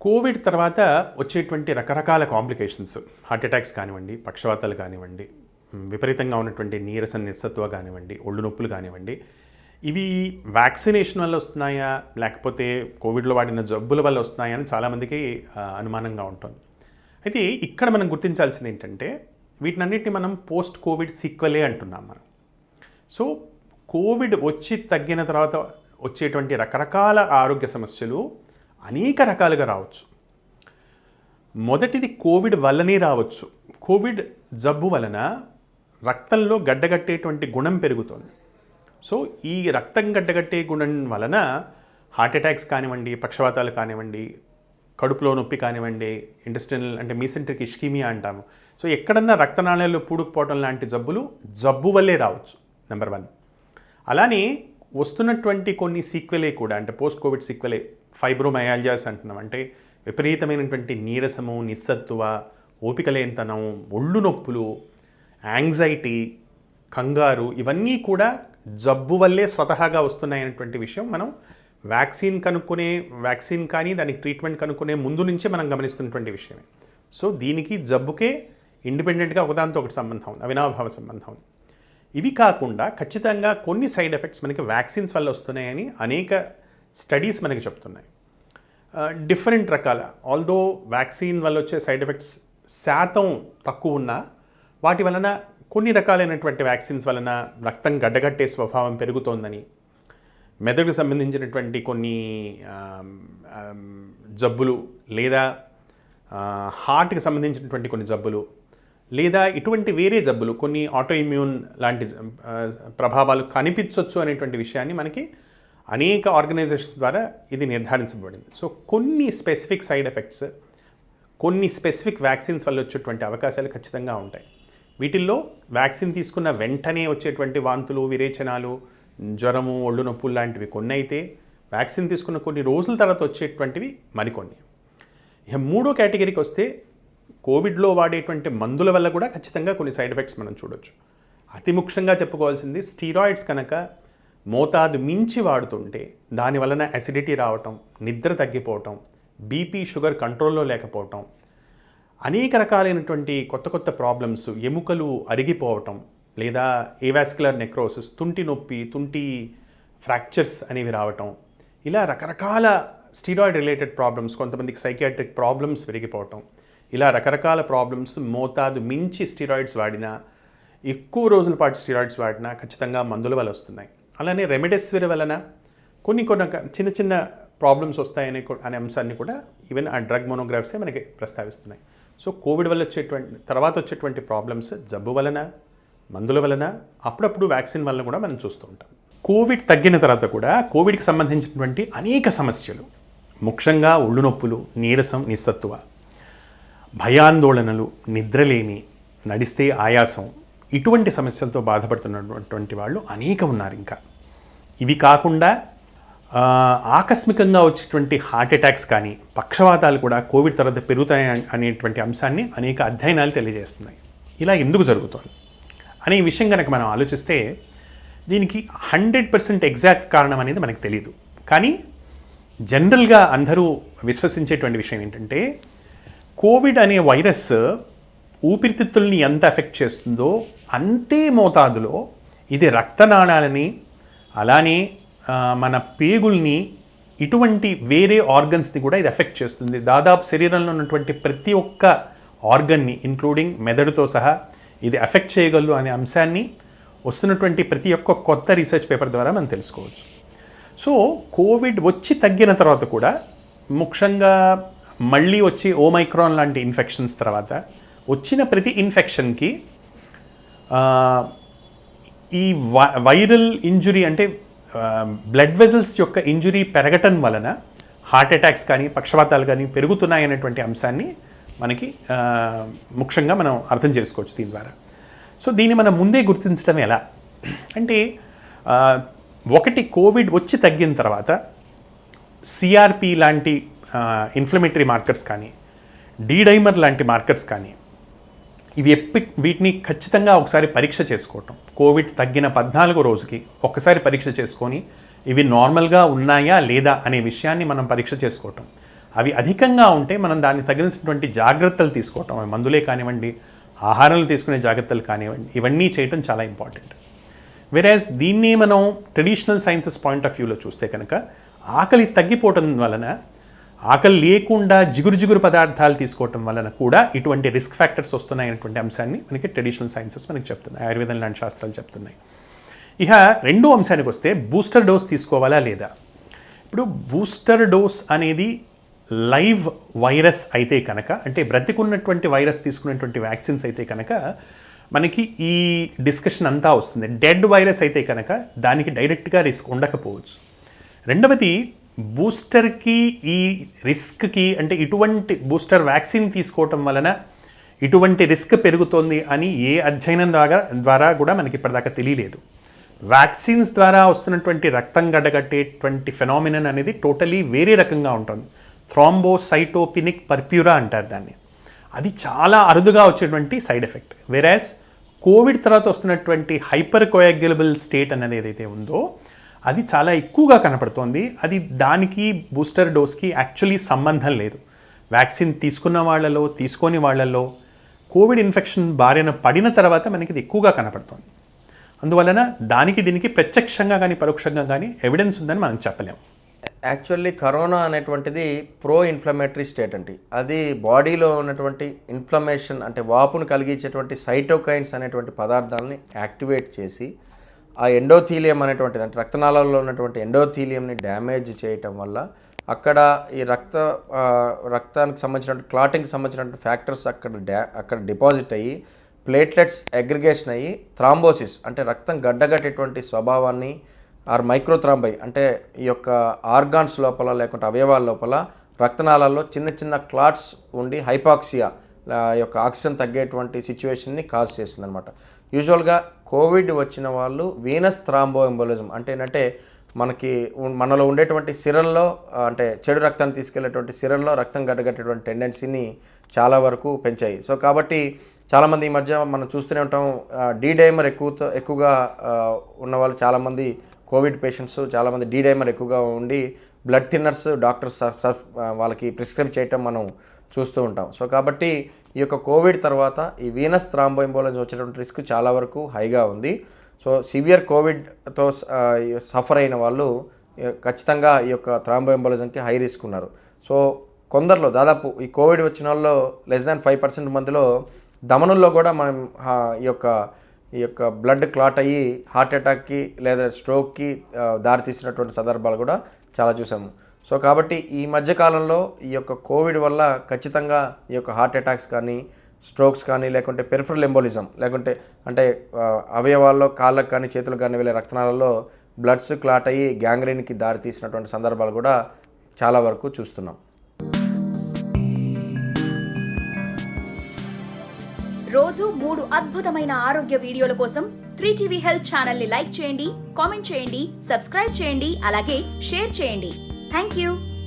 Covid తర్వాత వచ్చేటువంటి రకరకాల కాంప్లికేషన్స్. హార్ట్ అటాక్స్ కానివ్వండి పక్షవాతాలు కానివ్వండి విపరీతంగా ఉన్నటువంటి నీరసం నిస్సత్వ కానివ్వండి ఒళ్ళు నొప్పులు కానివ్వండి ఇవి వ్యాక్సినేషన్ వల్ల వస్తున్నాయా? లేకపోతే కోవిడ్లో వాడిన జబ్బుల వల్ల వస్తున్నాయా అని చాలామందికి అనుమానంగా ఉంటుంది. అయితే ఇక్కడ మనం గుర్తించాల్సింది ఏంటంటే వీటినన్నిటిని మనం పోస్ట్ కోవిడ్ సీక్వలే అంటున్నాం మనం. సో కోవిడ్ వచ్చి తగ్గిన తర్వాత వచ్చేటువంటి రకరకాల ఆరోగ్య సమస్యలు అనేక రకాలుగా రావచ్చు. మొదటిది కోవిడ్ వల్లనే రావచ్చు. కోవిడ్ జబ్బు వలన రక్తంలో గడ్డగట్టేటువంటి గుణం పెరుగుతుంది. సో ఈ రక్తం గడ్డగట్టే గుణం వలన హార్ట్ అటాక్స్ కానివ్వండి పక్షవాతాలు కానివ్వండి కడుపులో నొప్పి కానివ్వండి ఇండస్ట్రియల్ అంటే మీసెంట్రిక్ ఇష్కీమియా అంటాము. సో ఎక్కడన్నా రక్తనాళాల్లో పూడుకుపోవడం లాంటి జబ్బులు జబ్బు వల్లే రావచ్చు నెంబర్ వన్. అలానే వస్తున్నటువంటి కొన్ని సీక్వెలే కూడా అంటే పోస్ట్ కోవిడ్ సీక్వెలే ఫైబ్రోమయాలజాస్ అంటున్నాం. అంటే విపరీతమైనటువంటి నీరసము నిస్సత్తువ ఓపిక లేనితనం ఒళ్ళు నొప్పులు యాంగ్జైటీ కంగారు ఇవన్నీ కూడా జబ్బు వల్లే స్వతహాగా వస్తున్నాయనేటువంటి విషయం మనం వ్యాక్సిన్ కనుక్కునే వ్యాక్సిన్ కానీ దానికి ట్రీట్మెంట్ కనుక్కునే ముందు నుంచే మనం గమనిస్తున్నటువంటి విషయమే. సో దీనికి జబ్బుకే ఇండిపెండెంట్గా ఒకదానితో ఒకటి సంబంధం ఉంది అవినాభావ సంబంధం ఉంది. ఇవి కాకుండా ఖచ్చితంగా కొన్ని సైడ్ ఎఫెక్ట్స్ మనకి వ్యాక్సిన్స్ వల్ల వస్తున్నాయని అనేక స్టడీస్ మనకి చెప్తున్నాయి. డిఫరెంట్ రకాల ఆల్దో వ్యాక్సిన్ వల్ల వచ్చే సైడ్ ఎఫెక్ట్స్ శాతం తక్కువ ఉన్నా వాటి వలన కొన్ని రకాలైనటువంటి వ్యాక్సిన్స్ వలన రక్తం గడ్డగట్టే స్వభావం పెరుగుతోందని మెదడుకు సంబంధించినటువంటి కొన్ని జబ్బులు లేదా హార్ట్కి సంబంధించినటువంటి కొన్ని జబ్బులు లేదా ఇటువంటి వేరే జబ్బులు కొన్ని ఆటో ఇమ్యూన్ లాంటి ప్రభావాలు కనిపించవచ్చు అనేటువంటి విషయాన్ని మనకి అనేక ఆర్గనైజేషన్స్ ద్వారా ఇది నిర్ధారించబడింది. సో కొన్ని స్పెసిఫిక్ సైడ్ ఎఫెక్ట్స్ కొన్ని స్పెసిఫిక్ వ్యాక్సిన్స్ వల్ల వచ్చేటువంటి అవకాశాలు ఖచ్చితంగా ఉంటాయి. వీటిల్లో వ్యాక్సిన్ తీసుకున్న వెంటనే వచ్చేటువంటి వాంతులు విరేచనాలు జ్వరము ఒళ్ళు నొప్పులు లాంటివి కొన్ని అయితే వ్యాక్సిన్ తీసుకున్న కొన్ని రోజుల తర్వాత వచ్చేటువంటివి మరికొన్ని. ఇక మూడో కేటగిరీకి వస్తే కోవిడ్లో వాడేటువంటి మందుల వల్ల కూడా ఖచ్చితంగా కొన్ని సైడ్ ఎఫెక్ట్స్ మనం చూడొచ్చు. అతి ముఖ్యంగా చెప్పుకోవాల్సింది స్టీరాయిడ్స్ కనుక మోతాదు మించి వాడుతుంటే దాని వలన అసిడిటీ రావటం నిద్ర తగ్గిపోవటం బీపీ షుగర్ కంట్రోల్లో లేకపోవటం అనేక రకాలైనటువంటి కొత్త కొత్త ప్రాబ్లమ్స్ ఎముకలు అరిగిపోవటం లేదా ఏవాస్కులర్ నెక్రోసిస్ తుంటి నొప్పి తుంటి ఫ్రాక్చర్స్ అనేవి రావటం. ఇలా రకరకాల స్టీరాయిడ్ రిలేటెడ్ ప్రాబ్లమ్స్ కొంతమందికి సైకియాట్రిక్ ప్రాబ్లమ్స్ పెరిగిపోవటం ఇలా రకరకాల ప్రాబ్లమ్స్ మోతాదు మించి స్టీరాయిడ్స్ వాడినా ఎక్కువ రోజుల పాటు స్టీరాయిడ్స్ వాడినా ఖచ్చితంగా మందుల వల్ల వస్తున్నాయి. అలానే రెమెడెసివిర్ వలన కొన్ని కొన్ని చిన్న చిన్న ప్రాబ్లమ్స్ వస్తాయనే అనే అంశాన్ని కూడా ఈవెన్ ఆ డ్రగ్ మోనోగ్రాఫ్సే మనకి ప్రస్తావిస్తున్నాయి. సో కోవిడ్ వల్ల వచ్చేటువంటి తర్వాత వచ్చేటువంటి ప్రాబ్లమ్స్ జబ్బు వలన మందుల వలన అప్పుడప్పుడు వ్యాక్సిన్ వలన కూడా మనం చూస్తూ ఉంటాం. కోవిడ్ తగ్గిన తర్వాత కూడా కోవిడ్కి సంబంధించినటువంటి అనేక సమస్యలు ముఖ్యంగా ఒళ్ళు నొప్పులు నీరసం నిస్సత్తువ భయాందోళనలు నిద్రలేమి నడిస్తే ఆయాసం ఇటువంటి సమస్యలతో బాధపడుతున్నటువంటి వాళ్ళు అనేక ఉన్నారు ఇంకా. ఇవి కాకుండా ఆకస్మికంగా వచ్చేటువంటి హార్ట్ అటాక్స్ కానీ పక్షవాతాలు కూడా కోవిడ్ తర్వాత పెరుగుతాయి అనేటువంటి అంశాన్ని అనేక అధ్యయనాలు తెలియజేస్తున్నాయి. ఇలా ఎందుకు జరుగుతోంది? అనే విషయం కనుక మనం ఆలోచిస్తే దీనికి హండ్రెడ్ పర్సెంట్ ఎగ్జాక్ట్ కారణం అనేది మనకు తెలియదు కానీ జనరల్గా అందరూ విశ్వసించేటువంటి విషయం ఏంటంటే కోవిడ్ అనే వైరస్ ఊపిరితిత్తుల్ని ఎంత ఎఫెక్ట్ చేస్తుందో అంతే మోతాదులో ఇది రక్తనాళాలని అలానే మన పేగుల్ని ఇటువంటి వేరే ఆర్గన్స్ని కూడా ఇది ఎఫెక్ట్ చేస్తుంది. దాదాపు శరీరంలో ఉన్నటువంటి ప్రతి ఒక్క ఆర్గన్ని ఇంక్లూడింగ్ మెదడుతో సహా ఇది ఎఫెక్ట్ చేయగలదు అనే అంశాన్ని వస్తున్నటువంటి ప్రతి ఒక్క కొత్త రీసెర్చ్ పేపర్ ద్వారా మనం తెలుసుకోవచ్చు. సో కోవిడ్ వచ్చి తగ్గిన తర్వాత కూడా ముఖ్యంగా మళ్ళీ వచ్చి ఓమైక్రాన్ లాంటి ఇన్ఫెక్షన్స్ తర్వాత వచ్చిన ప్రతి ఇన్ఫెక్షన్కి ఈ వై- వైరల్ ఇంజురీ అంటే బ్లడ్ వెజల్స్ యొక్క ఇంజురీ పెరగటం వలన హార్ట్ అటాక్స్ కానీ పక్షవాతాలు కానీ పెరుగుతున్నాయనేటువంటి అంశాన్ని మనకి ముఖ్యంగా మనం అర్థం చేసుకోవచ్చు దీని ద్వారా. సో దీన్ని మనం ముందే గుర్తించడం ఎలా? అంటే ఒకటి కోవిడ్ వచ్చి తగ్గిన తర్వాత సిఆర్పి లాంటి ఇన్ఫ్లమేటరీ మార్కర్స్ కానీ డీడైమర్ లాంటి మార్కర్స్ కానీ ఇవి ఎప్పి వీటిని ఖచ్చితంగా ఒకసారి పరీక్ష చేసుకోవటం. కోవిడ్ తగ్గిన పద్నాలుగో రోజుకి ఒక్కసారి పరీక్ష చేసుకొని ఇవి నార్మల్గా ఉన్నాయా లేదా అనే విషయాన్ని మనం పరీక్ష చేసుకోవటం. అవి అధికంగా ఉంటే మనం దాన్ని తగినటువంటి జాగ్రత్తలు తీసుకోవటం. అవి మందులే కానివ్వండి ఆహారాలు తీసుకునే జాగ్రత్తలు కానివ్వండి ఇవన్నీ చేయటం చాలా ఇంపార్టెంట్. వెరాజ్ దీన్ని మనం ట్రెడిషనల్ సైన్సెస్ పాయింట్ ఆఫ్ వ్యూలో చూస్తే కనుక ఆకలి తగ్గిపోవటం వలన ఆకలి లేకుండా జిగురు జిగురు పదార్థాలు తీసుకోవటం వలన కూడా ఇటువంటి రిస్క్ ఫ్యాక్టర్స్ వస్తున్నాయనేటువంటి అంశాన్ని మనకి ట్రెడిషనల్ సైన్సెస్ మనకి చెప్తున్నాయి. ఆయుర్వేదం లాంటి శాస్త్రాలు చెప్తున్నాయి. ఇక రెండో అంశానికి వస్తే బూస్టర్ డోస్ తీసుకోవాలా లేదా? ఇప్పుడు బూస్టర్ డోస్ అనేది లైవ్ వైరస్ అయితే కనుక అంటే బ్రతికున్నటువంటి వైరస్ తీసుకున్నటువంటి వ్యాక్సిన్స్ అయితే కనుక మనకి ఈ డిస్కషన్ అంతా వస్తుంది. డెడ్ వైరస్ అయితే కనుక దానికి డైరెక్ట్గా రిస్క్ ఉండకపోవచ్చు. రెండవది బూస్టర్కి ఈ రిస్క్కి అంటే ఇటువంటి బూస్టర్ వ్యాక్సిన్ తీసుకోవటం వలన ఇటువంటి రిస్క్ పెరుగుతోంది అని ఏ అధ్యయనం ద్వారా ద్వారా కూడా మనకి ఇప్పటిదాకా తెలియలేదు. వ్యాక్సిన్స్ ద్వారా వస్తున్నటువంటి రక్తం గడ్డగట్టేటువంటి ఫెనామినన్ అనేది టోటలీ వేరే రకంగా ఉంటుంది. థ్రాంబోసైటోపినిక్ పర్ప్యూరా అంటారు దాన్ని. అది చాలా అరుదుగా వచ్చేటువంటి సైడ్ ఎఫెక్ట్. వెరాస్ కోవిడ్ తర్వాత వస్తున్నటువంటి హైపర్ కోయాగ్యులబుల్ స్టేట్ అనేది ఏదైతే ఉందో అది చాలా ఎక్కువగా కనపడుతోంది. అది దానికి బూస్టర్ డోస్కి యాక్చువల్లీ సంబంధం లేదు. వ్యాక్సిన్ తీసుకున్న వాళ్ళలో తీసుకోని వాళ్ళలో కోవిడ్ ఇన్ఫెక్షన్ బారిన పడిన తర్వాత మనకి ఇది ఎక్కువగా కనపడుతోంది. అందువలన దానికి దీనికి ప్రత్యక్షంగా కానీ పరోక్షంగా కానీ ఎవిడెన్స్ ఉందని మనం చెప్పలేము. యాక్చువల్లీ కరోనా అనేటువంటిది ప్రో ఇన్ఫ్లమేటరీ స్టేట్ అండి. అది బాడీలో ఉన్నటువంటి ఇన్ఫ్లమేషన్ అంటే వాపును కలిగించేటువంటి సైటోకైన్స్ అనేటువంటి పదార్థాలని యాక్టివేట్ చేసి ఆ ఎండోథీలియం అనేటువంటిది అంటే రక్తనాళాల్లో ఉన్నటువంటి ఎండోథీలియంని డ్యామేజ్ చేయటం వల్ల అక్కడ ఈ రక్త రక్తానికి సంబంధించిన క్లాటింగ్కి సంబంధించిన ఫ్యాక్టర్స్ అక్కడ డ్యా అక్కడ డిపాజిట్ అయ్యి ప్లేట్లెట్స్ అగ్రిగేషన్ అయ్యి థ్రాంబోసిస్ అంటే రక్తం గడ్డగట్టేటువంటి స్వభావాన్ని ఆర్ మైక్రోథ్రాంబై అంటే ఈ యొక్క ఆర్గాన్స్ లోపల లేకుంటే అవయవాల లోపల రక్తనాళాల్లో చిన్న చిన్న క్లాట్స్ ఉండి హైపాక్సియా యొక్క ఆక్సిజన్ తగ్గేటువంటి సిచ్యువేషన్ని కాజ్ చేస్తుంది అనమాట యూజువల్గా కోవిడ్ వచ్చిన వాళ్ళు వీనస్ థ్రాంబో ఎంబోలిజం అంటే ఏంటంటే మనకి మనలో ఉండేటువంటి సిరల్లో అంటే చెడు రక్తాన్ని తీసుకెళ్ళేటువంటి సిరల్లో రక్తం గడ్డగట్టేటువంటి టెండెన్సీని చాలా వరకు పెంచాయి. సో కాబట్టి చాలామంది ఈ మధ్య మనం చూస్తూనే ఉంటాం డీ డైమర్ ఎక్కువతో ఎక్కువగా ఉన్నవాళ్ళు ఉన్న వాళ్ళు చాలామంది కోవిడ్ పేషెంట్స్ చాలామంది డీ డైమర్ ఎక్కువగా ఉండి బ్లడ్ థిన్నర్స్ డాక్టర్స్ వాళ్ళకి ప్రిస్క్రైబ్ చేయటం మనం చూస్తూ ఉంటాం. సో కాబట్టి ఈ యొక్క కోవిడ్ తర్వాత ఈ వీనస్ థ్రాంబోఎంబోలజీ వచ్చేటువంటి రిస్క్ చాలా వరకు హైగా ఉంది. సో సివియర్ కోవిడ్తో సఫర్ అయిన వాళ్ళు ఖచ్చితంగా ఈ యొక్క థ్రాంబోఎంబోలిజంకి హై రిస్క్ ఉన్నారు. సో కొందరిలో దాదాపు ఈ కోవిడ్ వచ్చిన వాళ్ళలో లెస్ దాన్ ఫైవ్ పర్సెంట్ మందిలో దమనుల్లో కూడా మనం ఈ యొక్క ఈ యొక్క బ్లడ్ క్లాట్ అయ్యి హార్ట్ అటాక్కి లేదా స్ట్రోక్కి దారితీసినటువంటి సందర్భాలు కూడా చాలా చూసాము. సో కాబట్టి ఈ మధ్యకాలంలో ఈ యొక్క కోవిడ్ వల్ల ఖచ్చితంగా ఈ యొక్క హార్ట్ అటాక్స్ కానీ స్ట్రోక్స్ కానీ లేకుంటే పెరిఫరల్ ఎంబోలిజం లేకుంటే అంటే అవయవాల్లో కాళ్ళకు కానీ చేతులకు కానీ వెళ్ళే రక్తనాలలో బ్లడ్స్ క్లాట్ అయ్యి గ్యాంగ్రీన్కి దారితీసినటువంటి సందర్భాలు కూడా చాలా వరకు చూస్తున్నాం. రోజు మూడు అద్భుతమైన ఆరోగ్య వీడియోల కోసం త్రీ టీవీ హెల్త్ ఛానల్ని లైక్ చేయండి కామెంట్ చేయండి సబ్స్క్రైబ్ చేయండి అలాగే షేర్ చేయండి. Thank you.